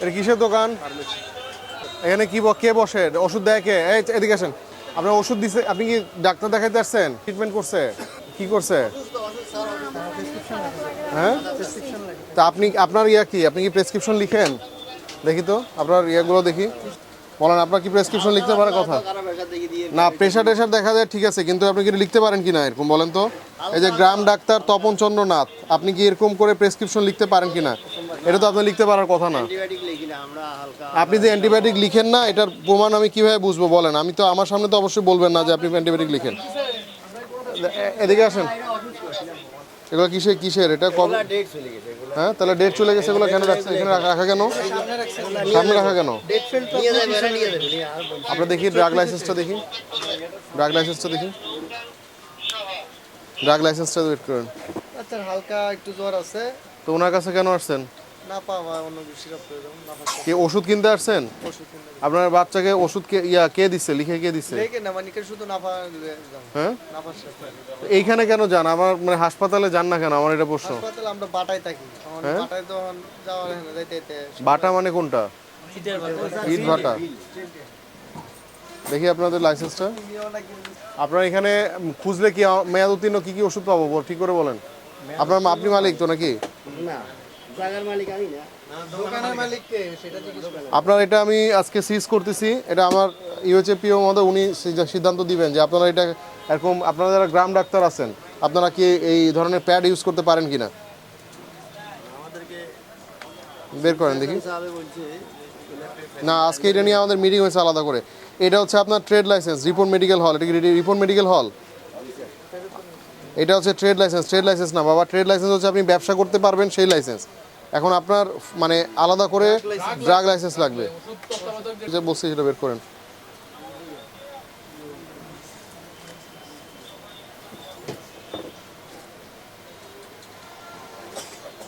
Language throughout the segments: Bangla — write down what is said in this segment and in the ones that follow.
এটা কিসের দোকান? এখানে কি কে বসে? ওষুধ দেয় কে? এদিকে আসেন। আপনার ওষুধ দিছে আপনি কি ডাক্তার দেখাইতে আসছেন? ট্রিটমেন্ট করছে? কি করছে? হ্যাঁ? তা আপনি, আপনার ইয়া কি? আপনি কি প্রেসক্রিপশন লিখেন? দেখি তো, আপনার ইয়েগুলো দেখি। বলেন, আপনার কি প্রেসক্রিপশন লিখতে পারে কথা? না প্রেশার টেশার দেখা যায়, ঠিক আছে, কিন্তু আপনি কি লিখতে পারেন কি না এরকম? বলেন তো। এই যে গ্রাম ডাক্তার তপন চন্দ্র নাথ আপনি কি এরকম করে প্রেসক্রিপশন লিখতে পারেন কি না? এটা তো আপনি লিখতে পারার কথা না। আপনি যে অ্যান্টিবায়োটিক লিখেন না এটার প্রমাণ আমি কীভাবে বুঝব বলেন? আমি তো আমার সামনে তো অবশ্যই বলবেন না যে আপনি অ্যান্টিবায়োটিক লিখেন। এদিকে আসেন। এগুলো কিসের কিসের? এটা কবে? ডেট চলে গেছে এগুলো। হ্যাঁ তাহলে ডেট চলে গেছে এগুলো কেন রাখছেন? এখানে রাখা কেন? সামনে রাখা কেন। আমরা দেখি ড্রাগ লাইসেন্সটা দেখি। ড্রাগ লাইসেন্সটা দেখি। ড্রাগ লাইসেন্সটা ওয়েট করেন। আচ্ছা হালকা একটু জ্বর আছে। তো ওনার কাছে কেন আসছেন? না পাওয়া অন্য সিরাপ প্রয়োজন না কি ওষুধ কিনতে আসছেন? ওষুধ কিনতে আপনার বাচ্চাকে ওষুধ কে ইয়া কে দিচ্ছে লিখে কে না মানে শুধু হ্যাঁ? এইখানে কেন যান? আমার মানে হাসপাতালে যান না কেন? আমার এটা প্রশ্ন। হাসপাতালে আমরা বাটায় থাকি। আমার হ্যাঁ? বাটায় তখন যাওয়ার এখানে যাইতে বাটা মানে কোনটা? ইট ভাটা দেখি আপনাদের লাইসেন্সটা আপনার এখানে খুঁজলে কি মেয়াদ উত্তীর্ণ কি কি ওষুধ পাবো? বল, ঠিক করে বলেন। আপনার আপনি মালিক তো নাকি? না। জায়গার মালিক আমি না। দোকানের মালিক কে? সেটা জিজ্ঞেস করো। আপনার এটা আমি আজকে সিজ করতেছি। এটা আমার ইউএচএপিও মধ্যে উনি সিদ্ধান্ত দিবেন যে আপনারা এটা এরকম আপনারা যারা গ্রাম ডাক্তার আছেন আপনারা কি এই ধরনের প্যাড ইউজ করতে পারেন কিনা? বের করেন দেখি। না আজকে এটা নিয়ে আমাদের মিটিং হয়েছে আলাদা করে। এটা হচ্ছে আপনার trade licence report medical hall এটা কি রিপোর্ট মেডিকেল হল এটা হচ্ছে ট্রেড লাইসেন্স ট্রেড লাইসেন্স না বাবা। ট্রেড লাইসেন্স হচ্ছে আপনি ব্যবসা করতে পারবেন সেই লাইসেন্স এখন আপনার মানে আলাদা করে ড্রাগ লাইসেন্স লাগবে। যে বলছি, সেটা বের করেন।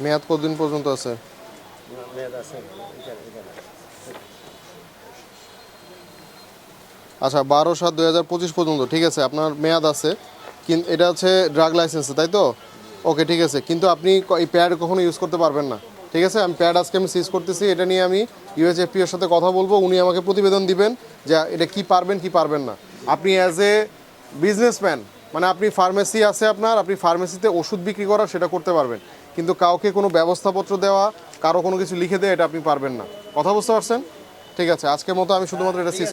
মেয়াদ কতদিন পর্যন্ত আছে? আচ্ছা বারো সাত দুই হাজার পঁচিশ পর্যন্ত, ঠিক আছে, আপনার মেয়াদ আছে। কিন্তু এটা হচ্ছে ড্রাগ লাইসেন্স তাই তো? ওকে, ঠিক আছে, কিন্তু আপনি এই প্যাড কখনো ইউজ করতে পারবেন না। ঠিক আছে? আমি প্যাড আজকে আমি সিজ করতেছি, এটা নিয়ে আমি ইউএসএফপিওর সাথে কথা বলব। উনি আমাকে প্রতিবেদন দিবেন যে এটা কি পারবেন কি পারবেন না। আপনি অ্যাজ এ বিজনেসম্যান মানে আপনি ফার্মেসি আছে আপনার, আপনি ফার্মেসিতে ওষুধ বিক্রি করা সেটা করতে পারবেন। কিন্তু কাউকে কোনো ব্যবস্থাপত্র দেওয়া, কারও কোনো কিছু লিখে দেওয়া এটা আপনি পারবেন না। কথা বুঝতে পারছেন? ঠিক আছে, আজকের মতো আমি শুধুমাত্র এটা সিজ